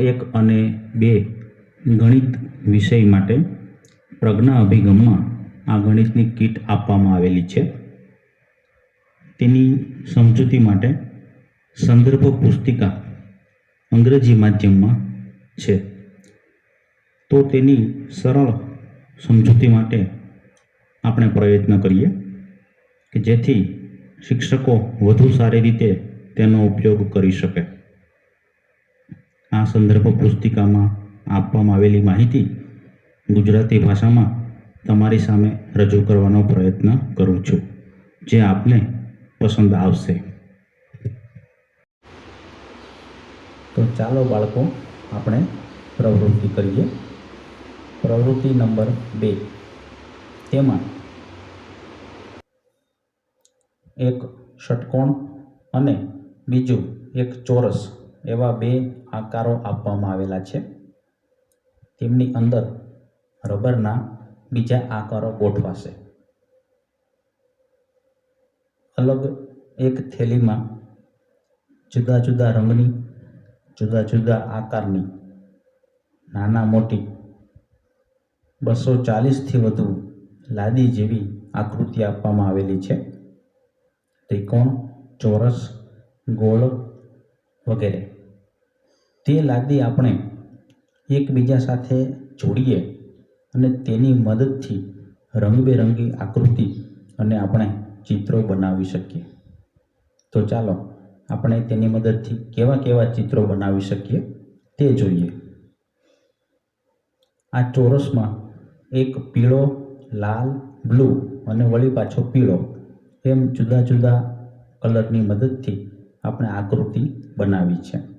એક અને બે ગણિત વિષય માટે પ્રજ્ઞા અભિગમમાં આ ગણિતની કીટ આપવામાં આવેલી છે. તેની સમજૂતી માટે સંદર્ભ પુસ્તિકા અંગ્રેજી માધ્યમમાં છે. તો તેની સરળ સમજૂતી માટે આપણે પ્રયત્ન કરીએ કે જેથી શિક્ષકો વધુ સારી રીતે તેનો ઉપયોગ કરી શકે. આ સંદર્ભ પુસ્તિકામાં આપવામાં આવેલી માહિતી ગુજરાતી ભાષામાં તમારી સામે રજૂ કરવાનો પ્રયત્ન કરું છું. જે આપને પસંદ આવશે. તો ચાલો બાળકો, આપણે પ્રવૃત્તિ કરીએ. પ્રવૃત્તિ નંબર બે. તેમાં એક ષટકોણ અને બીજું એક ચોરસ. એવા બે આકારો આપવામાં આવેલા છે. તેમની અંદર રબરના બીજા આકારો ગોઠવાશે. અલગ એક થેલીમાં જુદા જુદા રંગની, જુદા જુદા આકારની, નાના મોટી બસો ચાલીસથી વધુ લાદી જેવી આકૃતિ આપવામાં આવેલી છે. ત્રિકોણ, ચોરસ, ગોળ વગેરે. તે લાદી આપણે એકબીજા સાથે જોડીએ અને તેની મદદથી રંગબેરંગી આકૃતિ અને આપણે ચિત્રો બનાવી શકીએ. તો ચાલો, આપણે તેની મદદથી કેવા કેવા ચિત્રો બનાવી શકીએ તે જોઈએ. આ ચોરસમાં એક પીળો, લાલ, બ્લુ અને વળી પાછો પીળો એમ જુદા જુદા કલરની મદદથી આપણે આકૃતિ બનાવી છે.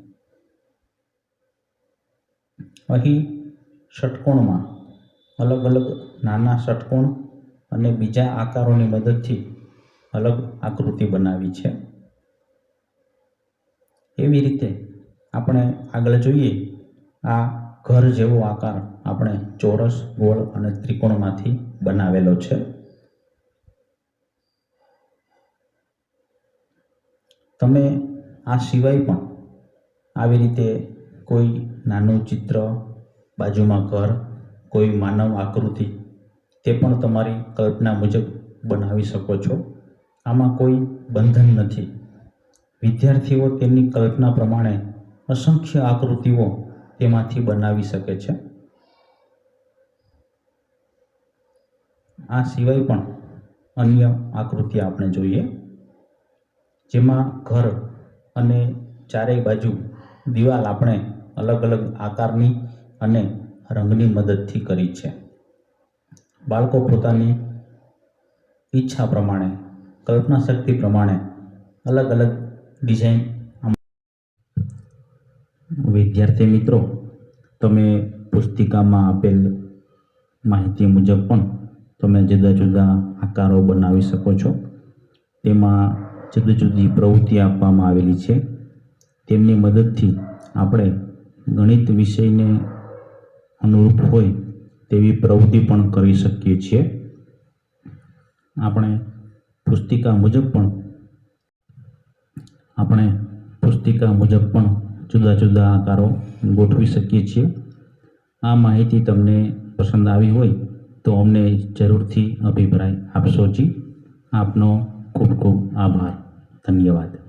અહીં ષટકોણમાં અલગ અલગ નાના ષટકોણ અને બીજા આકારોની મદદથી અલગ આકૃતિ બનાવી છે. એવી રીતે આપણે આગળ જોઈએ, આ ઘર જેવો આકાર આપણે ચોરસ, ગોળ અને ત્રિકોણમાંથી બનાવેલો છે. તમે આ સિવાય પણ આવી રીતે કોઈ નાનું ચિત્ર બાજુમાં ઘર, કોઈ માનવ આકૃતિ, તે પણ તમારી કલ્પના મુજબ બનાવી શકો છો. આમાં કોઈ બંધન નથી. વિદ્યાર્થીઓ તેમની કલ્પના પ્રમાણે અસંખ્ય આકૃતિઓ તેમાંથી બનાવી શકે છે. આ સિવાય પણ અન્ય આકૃતિ આપણે જોઈએ. જેમાં ઘર અને ચારેય બાજુ દિવાલ આપણે અલગ અલગ આકારની અને રંગની મદદથી કરી છે. બાળકો પોતાની ઈચ્છા પ્રમાણે, કલ્પના શક્તિ પ્રમાણે અલગ અલગ ડિઝાઇન વિદ્યાર્થી મિત્રો, તમે પુસ્તિકામાં આપેલ માહિતી મુજબ પણ તમે જુદા જુદા આકારો બનાવી શકો છો. તેમાં જુદી જુદી પ્રવૃત્તિ આપવામાં આવેલી છે. તેમની મદદથી આપણે ગણિત વિષયને અનુરૂપ હોય તેવી પ્રવૃત્તિ પણ કરી શકીએ છીએ. આપણે પુસ્તિકા મુજબ પણ, આપણે પુસ્તિકા મુજબ પણ જુદા જુદા આકારો ગોઠવી શકીએ છીએ. આ માહિતી તમને પસંદ આવી હોય તો અમને જરૂરથી અભિપ્રાય આપશો જી. આપનો ખૂબ ખૂબ આભાર. ધન્યવાદ.